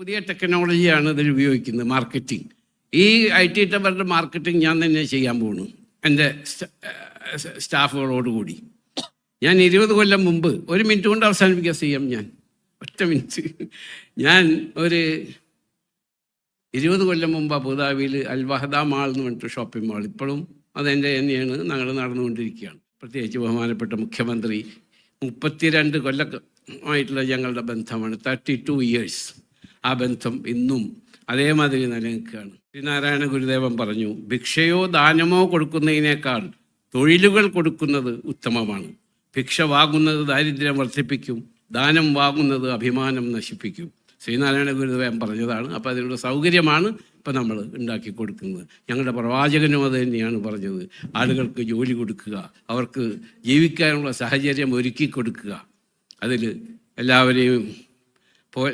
പുതിയ ടെക്നോളജിയാണ് ഇതിൽ ഉപയോഗിക്കുന്നത് മാർക്കറ്റിംഗ് ഈ ഐ ടി ടവറിന്റെ മാർക്കറ്റിംഗ് ഞാൻ തന്നെ ചെയ്യാൻ പോകുന്നു എന്റെ സ്റ്റാഫുകളോടുകൂടി. ഞാൻ ഇരുപത് കൊല്ലം മുമ്പ് ഒരു മിനിറ്റ് കൊണ്ട് അവസാനിപ്പിക്കുക സി എം ഞാൻ. ഒറ്റ മിനിറ്റ്. ഞാൻ ഒരു ഇരുപത് കൊല്ലം മുമ്പ് അബുദാബിയിൽ അൽവഹദ മാൾ എന്ന് പറഞ്ഞിട്ട് ഷോപ്പിംഗ് മാൾ ഇപ്പോഴും അതെന്റെ തന്നെയാണ് ഞങ്ങൾ നടന്നുകൊണ്ടിരിക്കുകയാണ്. പ്രത്യേകിച്ച് ബഹുമാനപ്പെട്ട മുഖ്യമന്ത്രി മുപ്പത്തിരണ്ട് കൊല്ലമായിട്ടുള്ള ഞങ്ങളുടെ ബന്ധമാണ് തേർട്ടി ടു ഇയേഴ്സ് ആ ബന്ധം ഇന്നും അതേമാതിരി നിലനിൽക്കുകയാണ്. ശ്രീനാരായണ ഗുരുദേവൻ പറഞ്ഞു ഭിക്ഷയോ ദാനമോ കൊടുക്കുന്നതിനേക്കാൾ തൊഴിലുകൾ കൊടുക്കുന്നത് ഉത്തമമാണ്. ഭിക്ഷ വാങ്ങുന്നത് ദാരിദ്ര്യം വർദ്ധിപ്പിക്കും ദാനം വാങ്ങുന്നത് അഭിമാനം നശിപ്പിക്കും. ശ്രീനാരായണ ഗുരുദേവൻ പറഞ്ഞതാണ്. അപ്പോൾ അതിനുള്ള സൗകര്യമാണ് ഇപ്പം നമ്മൾ ഉണ്ടാക്കി കൊടുക്കുന്നത്. ഞങ്ങളുടെ പ്രവാചകനും അത് തന്നെയാണ് പറഞ്ഞത്. ആളുകൾക്ക് ജോലി കൊടുക്കുക അവർക്ക് ജീവിക്കാനുള്ള സാഹചര്യം ഒരുക്കി കൊടുക്കുക. അതിൽ എല്ലാവരെയും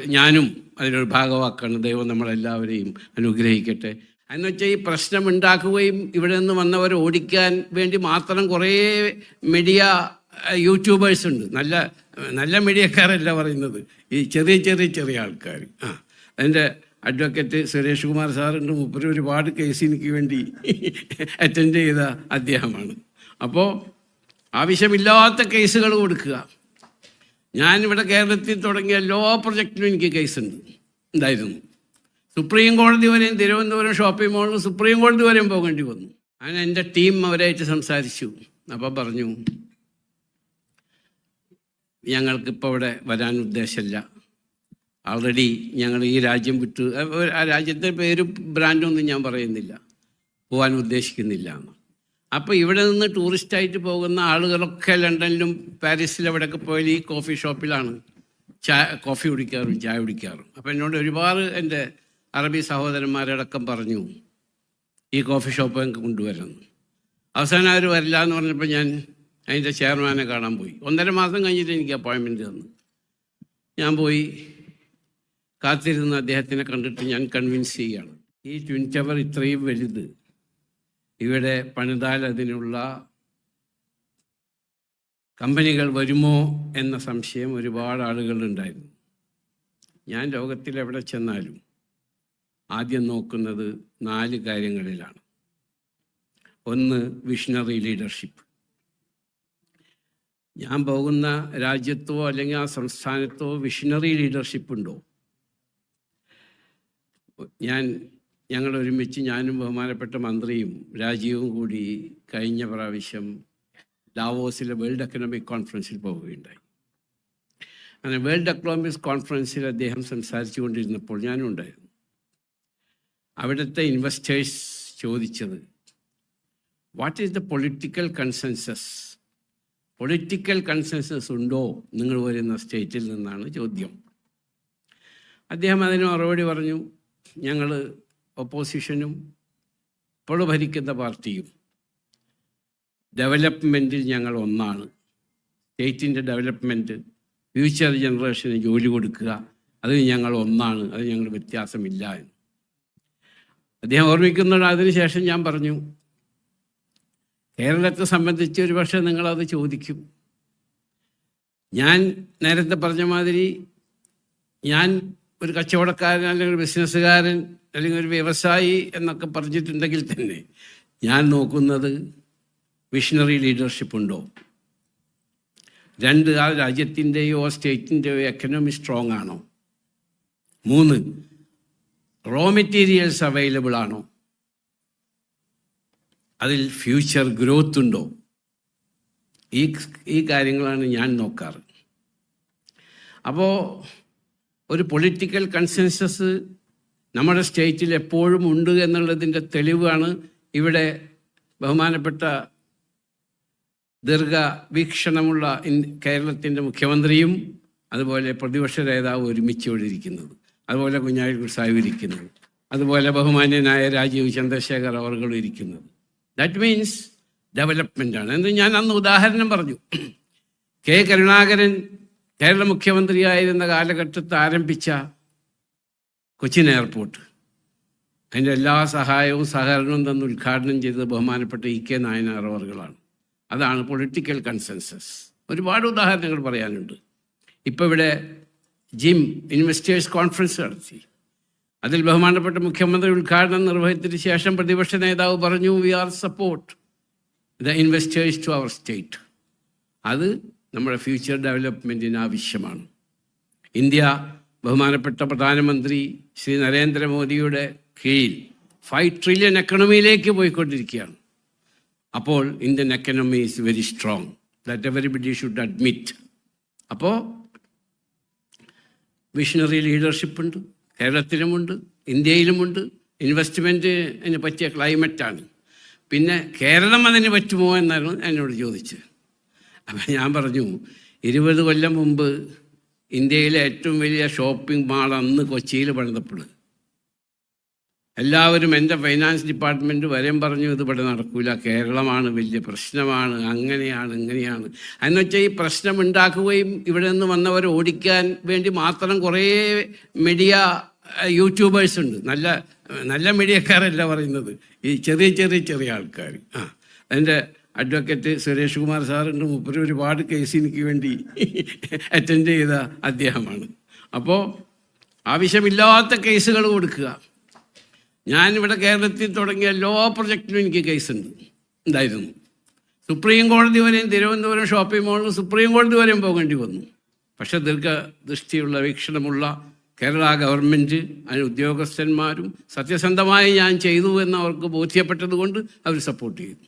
ഞാനും അതിനൊരു ഭാഗവാക്കാണ് ദൈവം നമ്മളെല്ലാവരെയും അനുഗ്രഹിക്കട്ടെ. എന്ന് വെച്ചാൽ ഈ പ്രശ്നം ഉണ്ടാക്കുകയും ഇവിടെ നിന്ന് വന്നവർ ഓടിക്കാൻ വേണ്ടി മാത്രം കുറേ മീഡിയ യൂട്യൂബേഴ്സ് ഉണ്ട്. നല്ല നല്ല മീഡിയക്കാരല്ല പറയുന്നത്. ഈ ചെറിയ ചെറിയ ചെറിയ ആൾക്കാർ. ആ അതിന്റെ അഡ്വക്കേറ്റ് സുരേഷ് കുമാർ സാറുണ്ട് മൂപ്പര് ഒരുപാട് കേസ് എനിക്ക് വേണ്ടി അറ്റൻഡ് ചെയ്ത അദ്ദേഹമാണ്. അപ്പോൾ ആവശ്യമില്ലാത്ത കേസുകൾ കൊടുക്കുക. ഞാനിവിടെ കേരളത്തിൽ തുടങ്ങിയ ലോ പ്രൊജക്റ്റിനും എനിക്ക് കേസുണ്ട് ഉണ്ടായിരുന്നു സുപ്രീം കോടതി വരെയും തിരുവനന്തപുരം ഷോപ്പിംഗ് മാളിൽ സുപ്രീം കോടതി വരെയും പോകേണ്ടി വന്നു. അങ്ങനെ എന്റെ ടീം അവരായിട്ട് സംസാരിച്ചു. അപ്പം പറഞ്ഞു ഞങ്ങൾക്കിപ്പോൾ ഇവിടെ വരാൻ ഉദ്ദേശമില്ല. ആൾറെഡി ഞങ്ങൾ ഈ രാജ്യം വിട്ടു. ആ രാജ്യത്തെ പേരും ബ്രാൻഡൊന്നും ഞാൻ പറയുന്നില്ല. പോകാൻ ഉദ്ദേശിക്കുന്നില്ല എന്ന്. അപ്പോൾ ഇവിടെ നിന്ന് ടൂറിസ്റ്റായിട്ട് പോകുന്ന ആളുകളൊക്കെ ലണ്ടനിലും പാരീസിലും എവിടെയൊക്കെ പോയാൽ ഈ കോഫി ഷോപ്പിലാണ് ചായ കോഫി കുടിക്കാറും ചായ കുടിക്കാറും. അപ്പോൾ എന്നോട് ഒരുപാട് എന്റെ അറബി സഹോദരന്മാരടക്കം പറഞ്ഞു ഈ കോഫി ഷോപ്പ് ഞങ്ങൾക്ക് കൊണ്ടുവരുന്നു അവസാനം അവർ വരില്ല എന്ന് പറഞ്ഞപ്പോൾ ഞാൻ അതിന്റെ ചെയർമാനെ കാണാൻ പോയി. ഒന്നര മാസം കഴിഞ്ഞിട്ട് എനിക്ക് അപ്പോയിൻമെന്റ് തന്നു. ഞാൻ പോയി കാത്തിരുന്ന് അദ്ദേഹത്തിനെ കണ്ടിട്ട് ഞാൻ കൺവിൻസ് ചെയ്യുകയാണ്. ഈ ട്വിൻ ടവർ ഇത്രയും വലുത് ഇവിടെ പണിതാൽ അതിനുള്ള കമ്പനികൾ വരുമോ എന്ന സംശയം ഒരുപാട് ആളുകളുണ്ടായിരുന്നു. ഞാൻ ലോകത്തിൽ എവിടെ ചെന്നാലും ആദ്യം നോക്കുന്നത് നാല് കാര്യങ്ങളിലാണ്. ഒന്ന് വിഷണറി ലീഡർഷിപ്പ് ഞാൻ പോകുന്ന രാജ്യത്തോ അല്ലെങ്കിൽ ആ സംസ്ഥാനത്തോ വിഷണറി ലീഡർഷിപ്പ് ഉണ്ടോ? ഞാൻ ഞങ്ങൾ ഒരുമിച്ച് ഞാനും ബഹുമാനപ്പെട്ട മന്ത്രിയും രാജീവും കൂടി കഴിഞ്ഞ പ്രാവശ്യം ലാവോസിലെ വേൾഡ് എക്കണോമിക് കോൺഫറൻസിൽ പോവുകയുണ്ടായി. അങ്ങനെ വേൾഡ് എക്കണോമിക്സ് കോൺഫറൻസിൽ അദ്ദേഹം സംസാരിച്ചു കൊണ്ടിരുന്നപ്പോൾ ഞാനും ഉണ്ടായിരുന്നു. അവിടുത്തെ ഇൻവെസ്റ്റേഴ്സ് ചോദിച്ചത് what is the political consensus political consensus ഉണ്ടോ നിങ്ങൾ വരുന്ന സ്റ്റേറ്റിൽ നിന്നാണ് ചോദ്യം. അദ്ദേഹം അതിന് മറുപടി പറഞ്ഞു ഞങ്ങൾ ഒപ്പോസിഷനും ഇപ്പോൾ ഭരിക്കുന്ന പാർട്ടിയും ഡെവലപ്മെന്റിൽ ഞങ്ങൾ ഒന്നാണ്. സ്റ്റേറ്റിന്റെ ഡെവലപ്മെന്റ് ഫ്യൂച്ചർ ജനറേഷന് ജോലി കൊടുക്കുക അതിന് ഞങ്ങൾ ഒന്നാണ് അത് ഞങ്ങൾ വ്യത്യാസമില്ല എന്ന്. അദ്ദേഹം ഓർമ്മിക്കുന്നുണ്ട് അതിനുശേഷം ഞാൻ പറഞ്ഞു കേരളത്തെ സംബന്ധിച്ച് ഒരു പക്ഷേ നിങ്ങളത് ചോദിക്കും. ഞാൻ നേരത്തെ പറഞ്ഞ മാതിരി ഞാൻ ഒരു കച്ചവടക്കാരൻ അല്ലെങ്കിൽ ഒരു ബിസിനസ്സുകാരൻ അല്ലെങ്കിൽ ഒരു വ്യവസായി എന്നൊക്കെ പറഞ്ഞിട്ടുണ്ടെങ്കിൽ തന്നെ ഞാൻ നോക്കുന്നത് വിഷണറി ലീഡർഷിപ്പ് ഉണ്ടോ? രണ്ട് ആ രാജ്യത്തിന്റെയോ സ്റ്റേറ്റിന്റെയോ എക്കണോമി സ്ട്രോങ് ആണോ? മൂന്ന് റോ മെറ്റീരിയൽസ് അവൈലബിൾ ആണോ? അതിൽ ഫ്യൂച്ചർ ഗ്രോത്ത് ഉണ്ടോ? ഈ ഈ കാര്യങ്ങളാണ് ഞാൻ നോക്കാറ്. അപ്പോൾ ഒരു പൊളിറ്റിക്കൽ കൺസെൻസസ് നമ്മുടെ സ്റ്റേറ്റിൽ എപ്പോഴും ഉണ്ട് എന്നുള്ളതിന്റെ തെളിവാണ് ഇവിടെ ബഹുമാനപ്പെട്ട ദീർഘ വീക്ഷണമുള്ള കേരളത്തിന്റെ മുഖ്യമന്ത്രിയും അതുപോലെ പ്രതിപക്ഷ നേതാവ് ഒരുമിച്ച് ഇരിക്കുന്നത്. അതുപോലെ കുഞ്ഞാലിക്കുട്ടി സാഹിബ് ഇരിക്കുന്നത്. അതുപോലെ ബഹുമാന്യനായ രാജീവ് ചന്ദ്രശേഖർ അവർകളും ഇരിക്കുന്നത്. ദാറ്റ് മീൻസ് ഡെവലപ്മെന്റ് ആണ്. എന്ന് ഞാൻ അന്ന് ഉദാഹരണം പറഞ്ഞു. കെ കരുണാകരൻ കേരള മുഖ്യമന്ത്രിയായിരുന്ന കാലഘട്ടത്ത് ആരംഭിച്ച കൊച്ചിൻ എയർപോർട്ട്. അതിന്റെ എല്ലാ സഹായവും സഹകരണവും തന്ന് ഉദ്ഘാടനം ചെയ്തത് ബഹുമാനപ്പെട്ട ഇ കെ നായനാർ അവർകളാണ്. അതാണ് പൊളിറ്റിക്കൽ കൺസെൻസസ്. ഒരുപാട് ഉദാഹരണങ്ങൾ പറയാനുണ്ട്. ഇപ്പോൾ ഇവിടെ ജിം ഇൻവെസ്റ്റേഴ്സ് കോൺഫറൻസ് നടത്തി. അതിൽ ബഹുമാനപ്പെട്ട മുഖ്യമന്ത്രി ഉദ്ഘാടനം നിർവഹിച്ചതിന് ശേഷം പ്രതിപക്ഷ നേതാവ് പറഞ്ഞു we are support the investors to our state അത് നമ്മുടെ ഫ്യൂച്ചർ ഡെവലപ്മെന്റിന് ആവശ്യമാണ്. ഇന്ത്യ ബഹുമാനപ്പെട്ട പ്രധാനമന്ത്രി ശ്രീ നരേന്ദ്രമോദിയുടെ കീഴിൽ ഫൈവ് ട്രില്യൺ എക്കണമിയിലേക്ക് പോയിക്കൊണ്ടിരിക്കുകയാണ്. അപ്പോൾ Indian economy is very strong that everybody should admit അപ്പോൾ വിഷണറി ലീഡർഷിപ്പ് ഉണ്ട് കേരളത്തിലുമുണ്ട് ഇന്ത്യയിലുമുണ്ട്. ഇൻവെസ്റ്റ്മെന്റിന് പറ്റിയ ക്ലൈമറ്റാണ് പിന്നെ കേരളം അതിന് പറ്റുമോ എന്നായിരുന്നു എന്നോട് ചോദിച്ചത്. അപ്പം ഞാൻ പറഞ്ഞു ഇരുപത് കൊല്ലം മുമ്പ് ഇന്ത്യയിലെ ഏറ്റവും വലിയ ഷോപ്പിംഗ് മാൾ അന്ന് കൊച്ചിയിൽ പണിതപ്പോൾ. എല്ലാവരും എന്റെ ഫൈനാൻസ് ഡിപ്പാർട്ട്മെന്റ് വരെയും പറഞ്ഞു ഇത് ഇവിടെ നടക്കില്ല കേരളമാണ് വലിയ പ്രശ്നമാണ് അങ്ങനെയാണ് ഇങ്ങനെയാണ്. എന്നുവെച്ചാൽ ഈ പ്രശ്നം ഉണ്ടാക്കുകയും ഇവിടെ നിന്ന് വന്നവരെ ഓടിക്കാൻ വേണ്ടി മാത്രം കുറേ മീഡിയ യൂട്യൂബേഴ്സ് ഉണ്ട്. നല്ല നല്ല മീഡിയക്കാരല്ല പറയുന്നത്. ഈ ചെറിയ ചെറിയ ചെറിയ ആൾക്കാർ ആ എന്റെ അഡ്വക്കേറ്റ് സുരേഷ് കുമാർ സാറുണ്ട് മുപ്പര് ഒരുപാട് കേസ് എനിക്ക് വേണ്ടി അറ്റൻഡ് ചെയ്ത അദ്ദേഹമാണ്. അപ്പോൾ ആവശ്യമില്ലാത്ത കേസുകൾ കൊടുക്കുക. ഞാനിവിടെ കേരളത്തിൽ തുടങ്ങിയ എല്ലാ പ്രൊജക്റ്റിനും എനിക്ക് കേസുണ്ട് ഉണ്ടായിരുന്നു സുപ്രീം കോടതി വരെയും തിരുവനന്തപുരം ഷോപ്പിംഗ് മോൾ സുപ്രീം കോടതി വരെയും പോകേണ്ടി വന്നു. പക്ഷേ ദീർഘദൃഷ്ടിയുള്ള വീക്ഷണമുള്ള കേരള ഗവൺമെന്റ് അതിന് ഉദ്യോഗസ്ഥന്മാരും സത്യസന്ധമായി ഞാൻ ചെയ്തു എന്ന് അവർക്ക് ബോധ്യപ്പെട്ടതുകൊണ്ട് അവർ സപ്പോർട്ട് ചെയ്തു.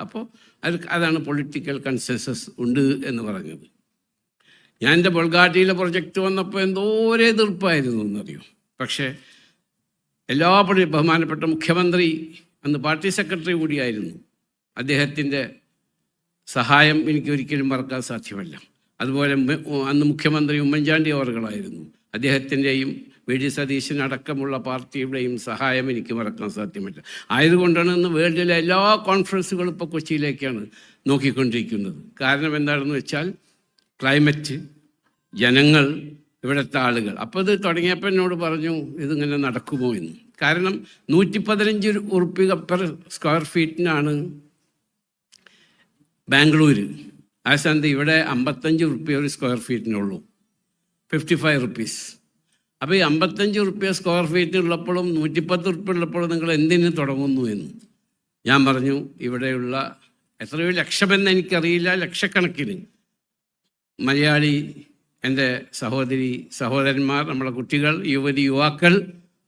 അപ്പോൾ അത് അതാണ് പൊളിറ്റിക്കൽ കൺസെൻസസ് ഉണ്ട് എന്ന് പറഞ്ഞത്. ഞാൻ എന്റെ ബൊൾഗാട്ടിയിലെ പ്രൊജക്റ്റ് വന്നപ്പോൾ എന്തോരേ എതിർപ്പായിരുന്നു എന്നറിയോ? പക്ഷേ എല്ലാ പടി ബഹുമാനപ്പെട്ട മുഖ്യമന്ത്രി അന്ന് പാർട്ടി സെക്രട്ടറി കൂടിയായിരുന്നു. അദ്ദേഹത്തിന്റെ സഹായം എനിക്ക് ഒരിക്കലും മറക്കാൻ സാധ്യമല്ല. അതുപോലെ അന്ന് മുഖ്യമന്ത്രി ഉമ്മൻചാണ്ടി അവർകളായിരുന്നു. അദ്ദേഹത്തിന്റെയും വി ഡി സതീശൻ അടക്കമുള്ള പാർട്ടിയുടെയും സഹായം എനിക്ക് മറക്കാൻ സാധ്യമല്ല. ആയതുകൊണ്ടാണ് ഇന്ന് വേൾഡിലെ എല്ലാ കോൺഫറൻസുകളും ഇപ്പോൾ കൊച്ചിയിലേക്കാണ് നോക്കിക്കൊണ്ടിരിക്കുന്നത്. കാരണം എന്താണെന്ന് വെച്ചാൽ ക്ലൈമറ്റ് ജനങ്ങൾ ഇവിടുത്തെ ആളുകൾ. അപ്പോൾ ഇത് തുടങ്ങിയപ്പോൾ എന്നോട് പറഞ്ഞു ഇതിങ്ങനെ നടക്കുമോ? എന്ന്. കാരണം നൂറ്റി പതിനഞ്ച് ഉറുപ്പിക പെർ സ്ക്വയർ ഫീറ്റിനാണ് ബാംഗ്ലൂര്. ആ സ്ഥാനത്ത് ഇവിടെ അമ്പത്തഞ്ച് ഉറുപ്പിക ഒരു സ്ക്വയർ ഫീറ്റിനുള്ളൂ ഫിഫ്റ്റി ഫൈവ് റുപ്പീസ്. അപ്പോൾ ഈ അമ്പത്തഞ്ച് റുപ്യ സ്ക്വയർ ഫീറ്റ് ഉള്ളപ്പോഴും നൂറ്റിപ്പത്ത് റുപ്യ ഉള്ളപ്പോഴും നിങ്ങൾ എന്തിന് തുടങ്ങുന്നു എന്ന്? ഞാൻ പറഞ്ഞു ഇവിടെയുള്ള എത്രയോ ലക്ഷമെന്ന് എനിക്കറിയില്ല ലക്ഷക്കണക്കിന്. മലയാളി എന്റെ സഹോദരി സഹോദരന്മാർ നമ്മളെ കുട്ടികൾ യുവതി യുവാക്കൾ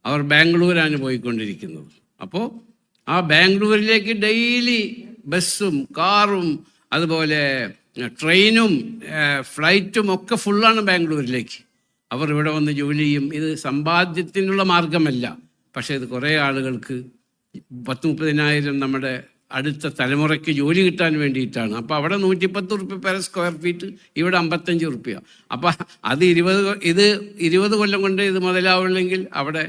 അവർ ബാംഗ്ലൂരാണ് പോയിക്കൊണ്ടിരിക്കുന്നത്. അപ്പോൾ ആ ബാംഗ്ലൂരിലേക്ക് ഡെയിലി ബസ്സും കാറും അതുപോലെ ട്രെയിനും ഫ്ലൈറ്റും ഒക്കെ ഫുള്ളാണ് ബാംഗ്ലൂരിലേക്ക്. അവർ ഇവിടെ വന്ന് ജോലി ചെയ്യും. ഇത് സമ്പാദ്യത്തിനുള്ള മാർഗമല്ല പക്ഷേ ഇത് കുറേ ആളുകൾക്ക് പത്ത് മുപ്പതിനായിരം നമ്മുടെ അടുത്ത തലമുറയ്ക്ക് ജോലി കിട്ടാൻ വേണ്ടിയിട്ടാണ്. അപ്പോൾ അവിടെ നൂറ്റിപ്പത്ത് റുപ്യ പെർ സ്ക്വയർ ഫീറ്റ് ഇവിടെ അമ്പത്തഞ്ച് റുപ്യ അപ്പോൾ അത് ഇരുപത് ഇത് ഇരുപത് കൊല്ലം കൊണ്ട് ഇത് മുതലാവുള്ളെങ്കിൽ അവിടെ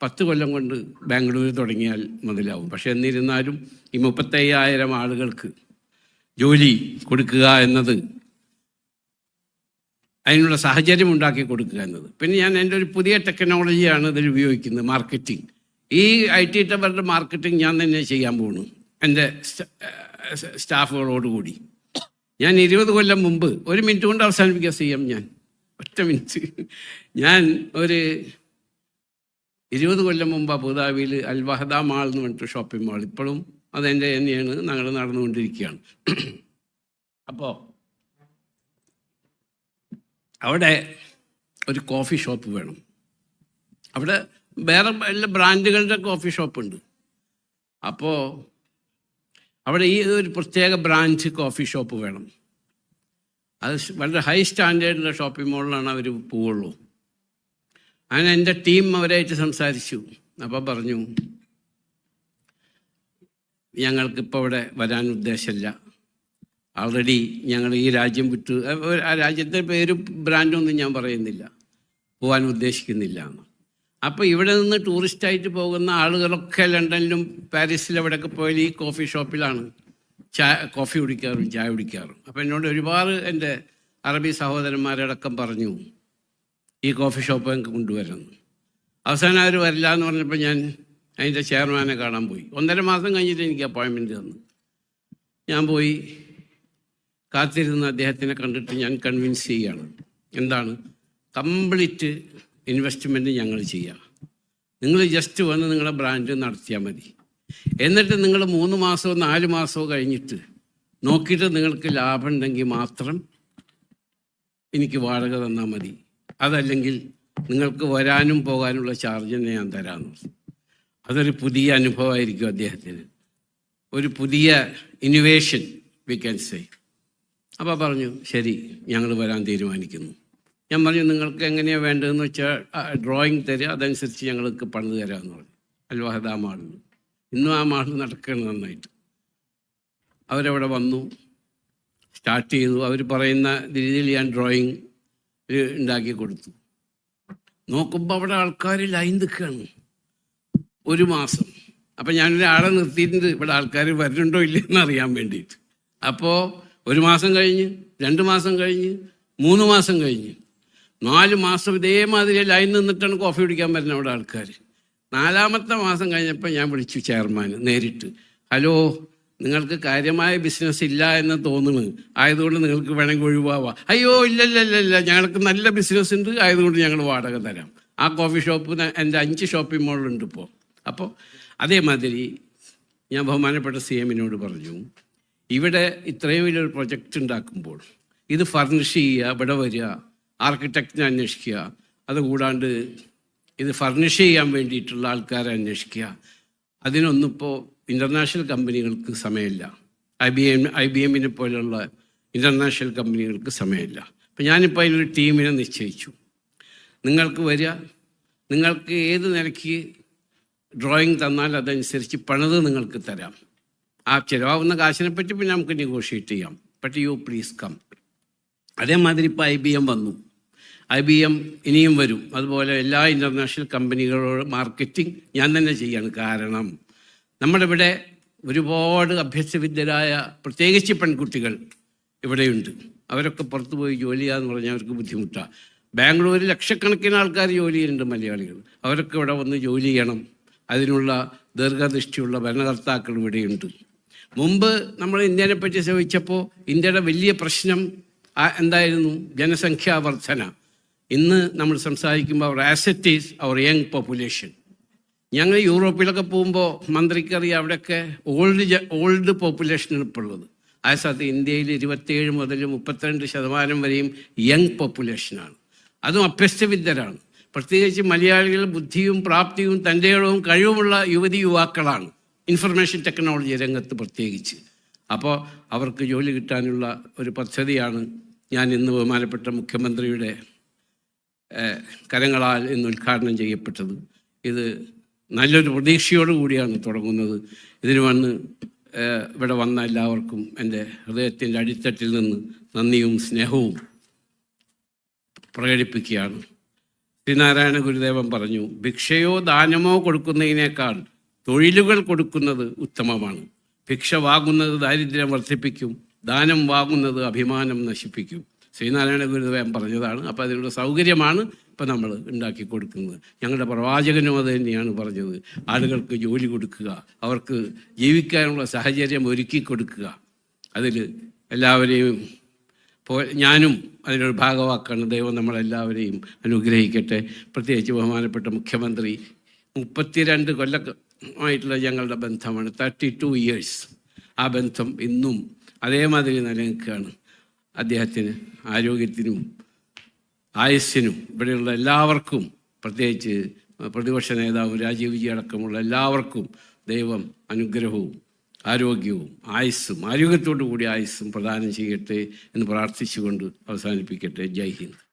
പത്ത് കൊല്ലം കൊണ്ട് ബാംഗ്ലൂർ തുടങ്ങിയാൽ മുതലാവും. പക്ഷെ എന്നിരുന്നാലും ഈ മുപ്പത്തയ്യായിരം ആളുകൾക്ക് ജോലി കൊടുക്കുക എന്നത് അതിനുള്ള സാഹചര്യം ഉണ്ടാക്കി കൊടുക്കുക എന്നത്. പിന്നെ ഞാൻ എന്റെ ഒരു പുതിയ ടെക്നോളജിയാണ് ഇതിൽ ഉപയോഗിക്കുന്നത് മാർക്കറ്റിംഗ്. ഈ ഐ ടി ടവറിന്റെ മാർക്കറ്റിംഗ് ഞാൻ തന്നെ ചെയ്യാൻ പോകുന്നു എന്റെ സ്റ്റാഫുകളോടുകൂടി. ഞാൻ ഇരുപത് കൊല്ലം മുമ്പ് ഒരു മിനിറ്റ് കൊണ്ട് അവസാനിപ്പിക്കുക സി എം ഞാൻ. ഒറ്റ മിനിറ്റ്. ഞാൻ ഒരു ഇരുപത് കൊല്ലം മുമ്പ് അബുദാബിയിൽ അൽ വഹദ മാൾ എന്ന് പറഞ്ഞിട്ട് ഷോപ്പിംഗ് മാൾ ഇപ്പോഴും അതെന്റെ തന്നെയാണ് ഞങ്ങൾ നടന്നുകൊണ്ടിരിക്കുകയാണ്. അപ്പോൾ അവിടെ ഒരു കോഫി ഷോപ്പ് വേണം. അവിടെ വേറെ എല്ലാ ബ്രാൻഡുകളുടെ കോഫി ഷോപ്പുണ്ട് അപ്പോൾ അവിടെ ഈ ഒരു പ്രത്യേക ബ്രാൻഡ് കോഫി ഷോപ്പ് വേണം. അത് വളരെ ഹൈ സ്റ്റാൻഡേർഡിലുള്ള ഷോപ്പിംഗ് മോളിലാണ് അവർ പോവുള്ളൂ. അങ്ങനെ എന്റെ ടീം അവരായിട്ട് സംസാരിച്ചു. അപ്പോൾ പറഞ്ഞു ഞങ്ങൾക്കിപ്പോൾ ഇവിടെ വരാൻ ഉദ്ദേശമില്ല. ആൾറെഡി ഞങ്ങൾ ഈ രാജ്യം വിട്ടു. ആ രാജ്യത്തെ പേരും ബ്രാൻഡൊന്നും ഞാൻ പറയുന്നില്ല. പോകാൻ ഉദ്ദേശിക്കുന്നില്ല എന്ന്. അപ്പോൾ ഇവിടെ നിന്ന് ടൂറിസ്റ്റായിട്ട് പോകുന്ന ആളുകളൊക്കെ ലണ്ടനിലും പാരീസിലും എവിടെയൊക്കെ പോയാൽ ഈ കോഫി ഷോപ്പിലാണ് ചായ കോഫി കുടിക്കാറും ചായ കുടിക്കാറും. അപ്പോൾ എന്നോട് ഒരുപാട് എന്റെ അറബി സഹോദരന്മാരടക്കം പറഞ്ഞു ഈ കോഫി ഷോപ്പ് ഞങ്ങൾക്ക് കൊണ്ടുവരുന്നു അവസാനം അവർ വരില്ല എന്ന് പറഞ്ഞപ്പോൾ ഞാൻ അതിന്റെ ചെയർമാനെ കാണാൻ പോയി. ഒന്നര മാസം കഴിഞ്ഞിട്ട് എനിക്ക് അപ്പോയിൻമെന്റ് തന്നു. ഞാൻ പോയി കാത്തിരുന്ന് അദ്ദേഹത്തിനെ കണ്ടിട്ട് ഞാൻ കൺവിൻസ് ചെയ്യുകയാണ്. എന്താണ്? കംപ്ലീറ്റ് ഇൻവെസ്റ്റ്മെന്റ് ഞങ്ങൾ ചെയ്യാം. നിങ്ങൾ ജസ്റ്റ് വന്ന് നിങ്ങളുടെ ബ്രാൻഡ് നടത്തിയാൽ മതി. എന്നിട്ട് നിങ്ങൾ മൂന്ന് മാസമോ നാല് മാസമോ കഴിഞ്ഞിട്ട് നോക്കിയിട്ട് നിങ്ങൾക്ക് ലാഭം ഉണ്ടെങ്കിൽ മാത്രം എനിക്ക് വാടക തന്നാൽ മതി. അതല്ലെങ്കിൽ നിങ്ങൾക്ക് വരാനും പോകാനുള്ള ചാർജ് തന്നെ ഞാൻ തരാമെന്ന് അതൊരു പുതിയ അനുഭവമായിരിക്കും അദ്ദേഹത്തിന്. ഒരു പുതിയ ഇന്നൊവേഷൻ വി ക്യാൻ സേ അപ്പോൾ പറഞ്ഞു ശരി ഞങ്ങൾ വരാൻ തീരുമാനിക്കുന്നു. ഞാൻ പറഞ്ഞു നിങ്ങൾക്ക് എങ്ങനെയാണ് വേണ്ടതെന്ന് വെച്ചാൽ ഡ്രോയിങ് തരിക അതനുസരിച്ച് ഞങ്ങൾക്ക് പണിത് തരാമെന്ന് പറഞ്ഞു. അൽവാഹദ ആ മാളിൽ ഇന്നും ആ മാളിൽ നടക്കണം നന്നായിട്ട്. അവരവിടെ വന്നു സ്റ്റാർട്ട് ചെയ്തു. അവർ പറയുന്ന രീതിയിൽ ഞാൻ ഡ്രോയിങ് ഉണ്ടാക്കി കൊടുത്തു. നോക്കുമ്പോൾ അവിടെ ആൾക്കാർ ലൈൻ നിൽക്കുകയാണ്. ഒരു മാസം. അപ്പം ഞാനൊരാളെ നിർത്തിയിട്ടുണ്ട്. ഇവിടെ ആൾക്കാർ വരുന്നുണ്ടോ ഇല്ലെന്ന് അറിയാൻ വേണ്ടിയിട്ട്. അപ്പോൾ ഒരു മാസം കഴിഞ്ഞ് രണ്ട് മാസം കഴിഞ്ഞ് മൂന്ന് മാസം കഴിഞ്ഞ്. നാല് മാസം ഇതേമാതിരി ലൈൻ നിന്നിട്ടാണ് കോഫി കുടിക്കാൻ വരുന്നത് അവിടെ ആൾക്കാർ. നാലാമത്തെ മാസം കഴിഞ്ഞപ്പോൾ ഞാൻ വിളിച്ചു ചെയർമാൻ നേരിട്ട്. ഹലോ നിങ്ങൾക്ക് കാര്യമായ ബിസിനസ് ഇല്ല എന്ന് തോന്നുന്നു. ആയതുകൊണ്ട് നിങ്ങൾക്ക് വേണമെങ്കിൽ ഒഴിവാവാം. അയ്യോ ഇല്ല ഇല്ല ഇല്ല ഇല്ല ഞങ്ങൾക്ക് നല്ല ബിസിനസ് ഉണ്ട്. ആയതുകൊണ്ട് ഞങ്ങൾ വാടക തരാം. ആ കോഫി ഷോപ്പ് എന്റെ അഞ്ച് ഷോപ്പിംഗ് മോളുണ്ട് ഇപ്പോൾ. അപ്പോൾ അതേമാതിരി ഞാൻ ബഹുമാനപ്പെട്ട സി എമ്മിനോട് പറഞ്ഞു ഇവിടെ ഇത്രയും വലിയൊരു പ്രൊജക്റ്റ് ഉണ്ടാക്കുമ്പോൾ ഇത് ഫർണിഷ് ചെയ്യുക ഇവിടെ വരിക ആർക്കിടെക്റ്റിനെ അന്വേഷിക്കുക അതുകൂടാണ്ട് ഇത് ഫർണിഷ് ചെയ്യാൻ വേണ്ടിയിട്ടുള്ള ആൾക്കാരെ അന്വേഷിക്കുക. അതിനൊന്നും ഇപ്പോൾ ഇന്റർനാഷണൽ കമ്പനികൾക്ക് സമയമില്ല. I B M I B എമ്മിനെ പോലെയുള്ള ഇന്റർനാഷണൽ കമ്പനികൾക്ക് സമയമില്ല. അപ്പം ഞാനിപ്പോൾ അതിനൊരു ടീമിനെ നിശ്ചയിച്ചു. നിങ്ങൾക്ക് വരിക. നിങ്ങൾക്ക് ഏത് നിലയ്ക്ക് ഡ്രോയിങ് തന്നാൽ അതനുസരിച്ച് പണിത് നിങ്ങൾക്ക് തരാം. ആ ചിലവാകുന്ന കാശിനെ പറ്റി പിന്നെ നമുക്ക് നെഗോഷിയേറ്റ് ചെയ്യാം. ബട്ട് യു പ്ലീസ് കം അതേമാതിരി ഇപ്പോൾ ഐ ബി എം വന്നു. ഐ ബി എം ഇനിയും വരും. അതുപോലെ എല്ലാ ഇന്റർനാഷണൽ കമ്പനികളോട് മാർക്കറ്റിംഗ് ഞാൻ തന്നെ ചെയ്യാണ്. കാരണം നമ്മുടെ ഇവിടെ ഒരുപാട് അഭ്യസ്തവിദ്യരായ പ്രത്യേകിച്ച് പെൺകുട്ടികൾ ഇവിടെയുണ്ട്. അവരൊക്കെ പുറത്തു പോയി ജോലി ചെയ്യാന്ന് പറഞ്ഞാൽ അവർക്ക് ബുദ്ധിമുട്ടാണ് ബാംഗ്ലൂരിൽ ലക്ഷക്കണക്കിന് ആൾക്കാർ ജോലി ചെയ്യുന്നുണ്ട് മലയാളികൾ. അവരൊക്കെ ഇവിടെ വന്ന് ജോലി ചെയ്യണം. അതിനുള്ള ദീർഘദൃഷ്ടിയുള്ള ഭരണകർത്താക്കൾ ഇവിടെയുണ്ട്. മുമ്പ് നമ്മൾ ഇന്ത്യനെ പറ്റി ശ്രമിച്ചപ്പോൾ ഇന്ത്യയുടെ വലിയ പ്രശ്നം എന്തായിരുന്നു? ജനസംഖ്യാ വർധന ഇന്ന് നമ്മൾ സംസാരിക്കുമ്പോൾ our asset is our young population ഞങ്ങൾ യൂറോപ്പിലൊക്കെ പോകുമ്പോൾ മന്ത്രിക്കറിയാം അവിടെയൊക്കെ ഓൾഡ് ഓൾഡ് പോപ്പുലേഷനാണ് ഇപ്പോൾ ഉള്ളത്. ആ സമയത്ത് ഇന്ത്യയിൽ ഇരുപത്തേഴ് മുതൽ മുപ്പത്തിരണ്ട് ശതമാനം വരെയും യങ് പോപ്പുലേഷനാണ് അതും അഭ്യസ്തവിദ്യരാണ്. പ്രത്യേകിച്ച് മലയാളികൾ ബുദ്ധിയും പ്രാപ്തിയും തന്റെ ഇടവും കഴിവുമുള്ള യുവതി യുവാക്കളാണ്. ഇൻഫർമേഷൻ ടെക്നോളജി രംഗത്ത് പ്രത്യേകിച്ച്. അപ്പോൾ അവർക്ക് ജോലി കിട്ടാനുള്ള ഒരു പദ്ധതിയാണ് ഞാൻ ഇന്ന് ബഹുമാനപ്പെട്ട മുഖ്യമന്ത്രിയുടെ കരങ്ങളാൽ ഇന്ന് ഉദ്ഘാടനം ചെയ്യപ്പെട്ടത്. ഇത് നല്ലൊരു പ്രതീക്ഷയോടു കൂടിയാണ് തുടങ്ങുന്നത്. ഇതിന് വന്ന് ഇവിടെ വന്ന എല്ലാവർക്കും എന്റെ ഹൃദയത്തിന്റെ അടിത്തട്ടിൽ നിന്ന് നന്ദിയും സ്നേഹവും പ്രകടിപ്പിക്കുകയാണ്. ശ്രീനാരായണ ഗുരുദേവൻ പറഞ്ഞു ഭിക്ഷയോ ദാനമോ കൊടുക്കുന്നതിനേക്കാൾ തൊഴിലുകൾ കൊടുക്കുന്നത് ഉത്തമമാണ്. ഭിക്ഷ വാങ്ങുന്നത് ദാരിദ്ര്യം വർദ്ധിപ്പിക്കും. ദാനം വാങ്ങുന്നത് അഭിമാനം നശിപ്പിക്കും. ശ്രീനാരായണ ഗുരുദേവൻ പറഞ്ഞതാണ്. അപ്പോൾ അതിനുള്ള സൗകര്യമാണ് ഇപ്പം നമ്മൾ ഉണ്ടാക്കി കൊടുക്കുന്നത്. ഞങ്ങളുടെ പ്രവാചകനും അത് തന്നെയാണ് പറഞ്ഞത്. ആളുകൾക്ക് ജോലി കൊടുക്കുക. അവർക്ക് ജീവിക്കാനുള്ള സാഹചര്യം ഒരുക്കി കൊടുക്കുക. അതിൽ എല്ലാവരെയും പോ ഞാനും അതിനൊരു ഭാഗവാക്കാണ് ദൈവം നമ്മളെല്ലാവരെയും അനുഗ്രഹിക്കട്ടെ. പ്രത്യേകിച്ച് ബഹുമാനപ്പെട്ട മുഖ്യമന്ത്രി മുപ്പത്തിരണ്ട് കൊല്ലമായിട്ടുള്ള ഞങ്ങളുടെ ബന്ധമാണ്. തേർട്ടി ടു ഇയേഴ്സ് ആ ബന്ധം ഇന്നും അതേമാതിരി നിലനിൽക്കുകയാണ്. അദ്ദേഹത്തിന് ആരോഗ്യത്തിനും ആയുസ്സിനും ഇവിടെയുള്ള എല്ലാവർക്കും പ്രത്യേകിച്ച് പ്രതിപക്ഷ നേതാവ് രാജീവ് വിജയ് അടക്കമുള്ള എല്ലാവർക്കും ദൈവം അനുഗ്രഹവും ആരോഗ്യവും ആയുസ്സും ആരോഗ്യത്തോടു കൂടി ആയുസ്സും പ്രദാനം ചെയ്യട്ടെ എന്ന് പ്രാർത്ഥിച്ചുകൊണ്ട് അവസാനിപ്പിക്കട്ടെ. ജയ് ഹിന്ദ്.